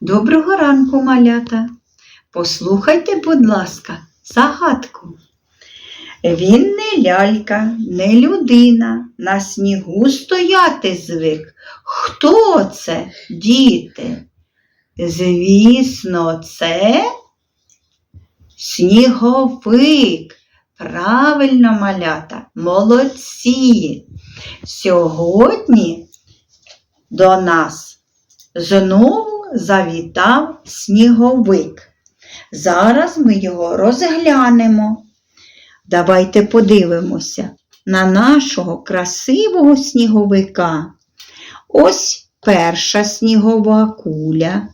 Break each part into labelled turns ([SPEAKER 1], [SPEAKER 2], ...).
[SPEAKER 1] Доброго ранку, малята. Послухайте, будь ласка, загадку. Він не лялька, не людина, на снігу стояти звик. Хто це, діти? Звісно, це сніговик. Правильно, малята, молодці. Сьогодні до нас знову завітав сніговик. Зараз ми його розглянемо. Давайте подивимося на нашого красивого сніговика. Ось перша снігова куля.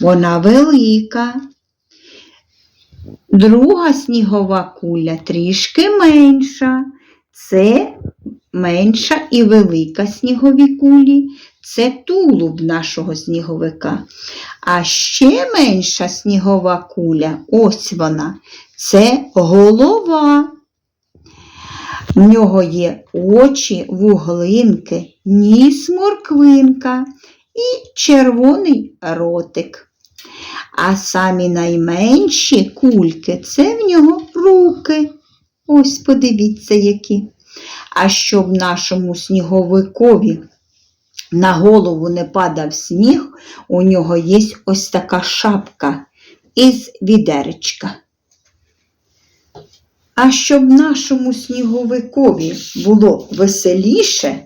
[SPEAKER 1] Вона велика. Друга снігова куля трішки менша. Це менша і велика снігові кулі. Це тулуб нашого сніговика. А ще менша снігова куля, ось вона, це голова. В нього є очі, вуглинки, ніс морквинка і червоний ротик. А самі найменші кульки це в нього руки. Ось подивіться які. А щоб нашому сніговикові на голову не падав сніг, у нього є ось така шапка із відеречка. А щоб нашому сніговикові було веселіше,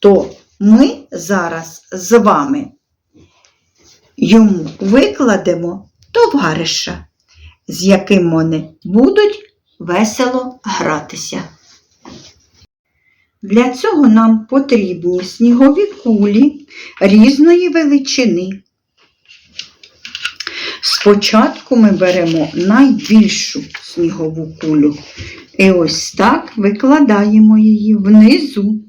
[SPEAKER 1] то ми зараз з вами йому викладемо товариша, з яким вони будуть весело гратися. Для цього нам потрібні снігові кулі різної величини. Спочатку ми беремо найбільшу снігову кулю і ось так викладаємо її внизу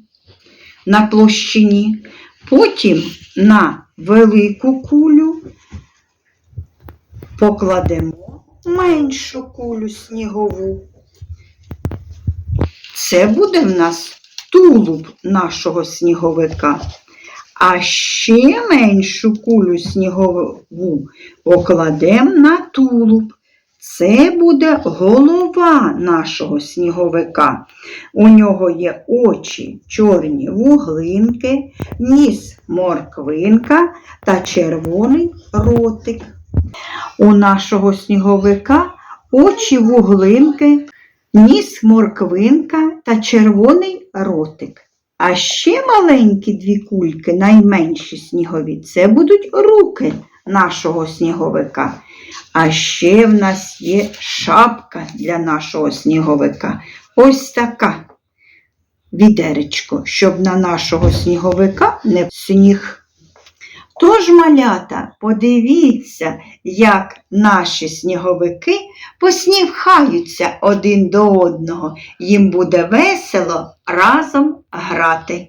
[SPEAKER 1] на площині. Потім на велику кулю покладемо меншу кулю снігову. Це буде в нас тулуб нашого сніговика. А ще меншу кулю снігову покладемо на тулуб. Це буде голова нашого сніговика. У нього є очі, чорні вуглинки, ніс морквинка та червоний ротик. У нашого сніговика очі вуглинки, ніс морквинка та червоний ротик. А ще маленькі дві кульки, найменші снігові, це будуть руки нашого сніговика. А ще в нас є шапка для нашого сніговика. Ось така відеречко, щоб на нашого сніговика не сніг. Тож, малята, подивіться, як наші сніговики поснівхаються один до одного. Їм буде весело разом грати.